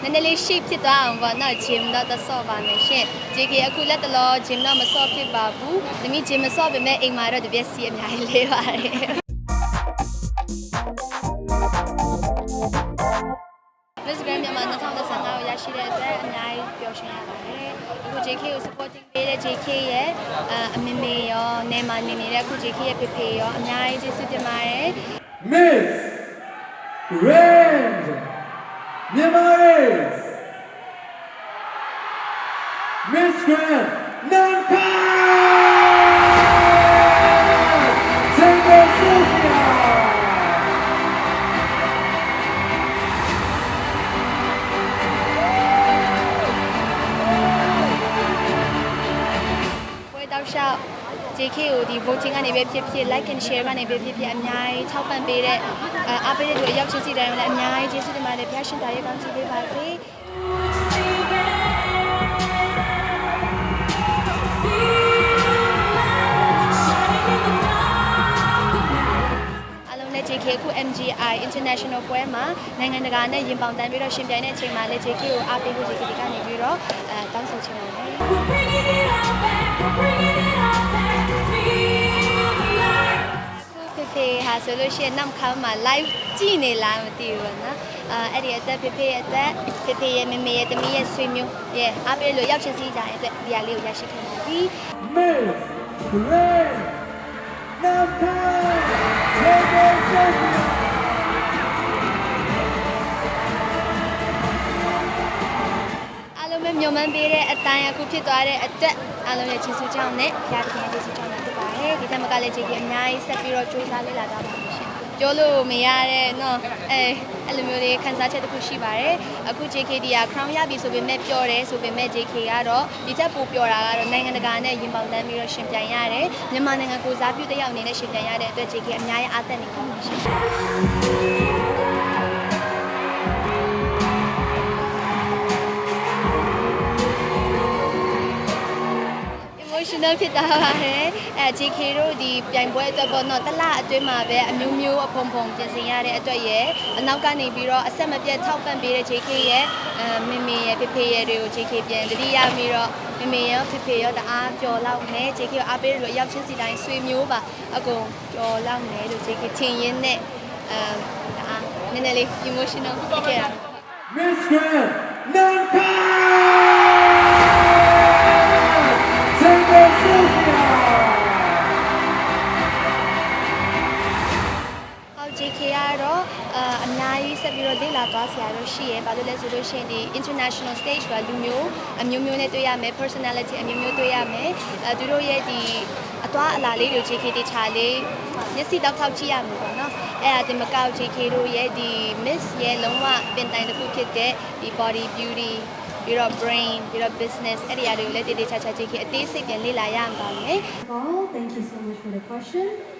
ဖြစ်သွားအောင်ပေါ့နော် gym တော့တဆော့ပါမယ်ရှင် JK အခုလက်တလော gym တော့မဆော့ဖြစ်ပါဘူးသမီး gym မဆော့ပေမဲ့အိမ်မှာတော့တပြက်စီအများကြီးလေးပါတယ် Miss Grand မြန်မာ2025ကိုရရှိတဲ့အတွက်အများကြီးပျော်ရွှင်ရပါတယ်အခု JK ကို supporting ပေးတဲ့ JK ရဲ့အအမေမေရောနေမနေနေတဲ့အခု JK ရဲ့ဖေဖေရောအများကြီးကျေးဇူးတင်ပါတယ် Miss Grand Myanmar Miss Grand Nanka Tango Sophia ပွဲတောက်လျှောက် JK ကိုဒီ voting ကနေပဲဖြစ်ဖြစ် like and share ကနေပဲဖြစ်ဖြစ်အများကြီးထောက်ပံ့ပေးတဲ့အဲအားပေးတဲ့သူအရောက်ချင်းစီတိုင်းကိုလည်းအများကြီးကျေးဇူးတင်ပါတယ်ဖျားရှင်တာရဲ့ကောင်းချီးပေးပါစေအားလုံးလည်း JK အခု MGI International ပွဲမှာနိုင်ငံတကာနဲ့ရင်ပေါင်တန်းပြီးတော့ရှင်ပြိုင်တဲ့အချိန်မှာလည်း JK ကိုအားပေးဖို့ JK ဒီကနေပြီးတော့အဲတောင်းဆိုချင်ပါတယ် ဖေဖေဟာဆိုလို့ရှိရင်နောက်ခေါင်းမှာ live ကြည့်နေလားမသိဘူးပေါ့နော်အာအဲ့ဒီအသက်ဖေဖေရဲ့အသက်ဖေဖေရဲ့မမေရဲ့တမီးရဲ့ဆွေမျိုးရဲ့အားပေးလို့ရောက်ချင်စီကြတဲ့အတွက်ဒီဟာလေးကိုရရှိခဲ့ပါပြီ Miss Grand Nanka Tango Sophia အားလုံးပဲမျှော်မှန်းပေးတဲ့အတိုင်းအခုဖြစ်သွားတဲ့အတွက်အားလုံးရဲ့ကျေးဇူးကြောင့်နဲ့ဘုရားသခင်ရဲ့ကျေးဇူးကြောင့် လည်းဖြစ်ပါတယ်ဒီထက်မကလည်း JK အများကြီးဆက်ပြီးတော့ကြိုးစားလေ့လာသွားပါမယ်ရှင်ပြောလို့မရတဲ့နော်အဲအဲ့လိုမျိုးတွေခန်းစားချက်တစ်ခုရှိပါတယ်အခု JK ဒီက crown ရပြီဆိုပေမဲ့ပျော်တယ်ဆိုပေမဲ့ JK ကတော့ဒီချက်ပိုပျော်တာကတော့နိုင်ငံတကာနဲ့ရင်ပေါင်တန်းပြီးတော့ရှင်ပြိုင်ရတယ်မြန်မာနိုင်ငံကိုစားပြုတဲ့ရောက်အနေနဲ့ရှင်ပြိုင်ရတဲ့အတွက် JK အများကြီးအားသက်နေပါမယ်ရှင် emotional ဖြစ်သွားပါတယ်အဲ JK တို့ဒီပြိုင်ပွဲအတွက်ပေါ့နော်တလအတွင်းမှာပဲအမျိုးမျိုးအပုံပုံပြင်ဆင်ရတဲ့အတွက်ရဲ့အနောက်ကနေပြီးတော့အဆက်မပြတ်ထောက်ပံ့ပေးတဲ့ JK ရဲ့အမေမေရဲ့ဖေဖေရဲ့တွေကို JK ပြန်တတိယပြီးတော့မေမေရောဖေဖေရောတအားပျော်လောက်နဲ့ JK ကိုအားပေးလို့ရောက်ချင်းစီတိုင်းဆွေမျိုးပါအကုန်ပျော်လောက်နဲ့လို့ JK ထင်ရင်းနဲ့အဲတအားနည်းနည်းလေး emotional ဖြစ်ခဲ့တာ Miss Grand 9 ကတော့အာအများကြီးဆက်ပြီးတော့လေ့လာသွားစရာတော့ရှိရဲ။ဘာလို့လဲဆိုလို့ရှိရင်ဒီ international stage ကလူမျိုးအမျိုးမျိုးနဲ့တွေ့ရမယ် personality အမျိုးမျိုးတွေ့ရမယ်။အဲသူတို့ရဲ့ဒီအသွားအလာလေးတွေ JK တခြားလေးမျက်စိတောက်ထောက်ကြည့်ရမှာပေါ့နော်။အဲ့ဒါတင်မကောက် JK တို့ရဲ့ဒီ miss ရဲ့လုံးဝပင်တိုင်တစ်ခုဖြစ်တဲ့ဒီ body beauty ပြီးတော့ brain ပြီးတော့ business အဲ့ဒီအရာတွေကိုလည်းတည်တည်ချာချာ JK အသေးစိတ်ပြန်လေ့လာရမှာပါမယ်။ all, thank you so much for the question.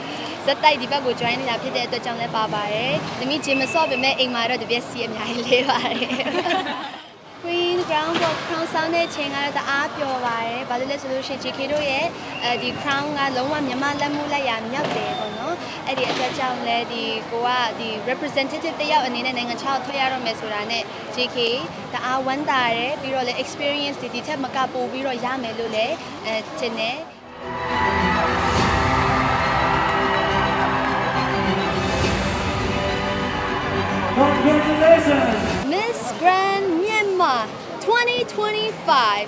ဇက်တိုက်ဒီဘက်ကို join နေတာဖြစ်တဲ့အတွက်ကြောင့်လည်းပါပါတယ်သမီး gym မဆော့ပေမဲ့အိမ်မှာတော့တပြက်စီအများကြီးလေးပါတယ် Queen Crown ပေါ့ Crown ဆောင်းတဲ့ချိန်ကတော့တအားပျော်ပါတယ်။ဘာလို့လဲဆိုလို့ရှိရင် JK တို့ရဲ့အဲဒီ Crown ကလုံးဝမြန်မာလက်မှုလက်ရာမြောက်တယ်ပေါ့နော်။အဲ့ဒီအတွက်ကြောင့်လဲဒီကိုကဒီ representative တယောက်အနေနဲ့နိုင်ငံခြားကိုထွက်ရတော့မယ်ဆိုတာနဲ့ JK တအားဝမ်းသာတယ်ပြီးတော့လဲ experience တွေဒီထက်မကပိုပြီးတော့ရမယ်လို့လဲအဲထင်တယ်။ Miss Grand Myanmar 2025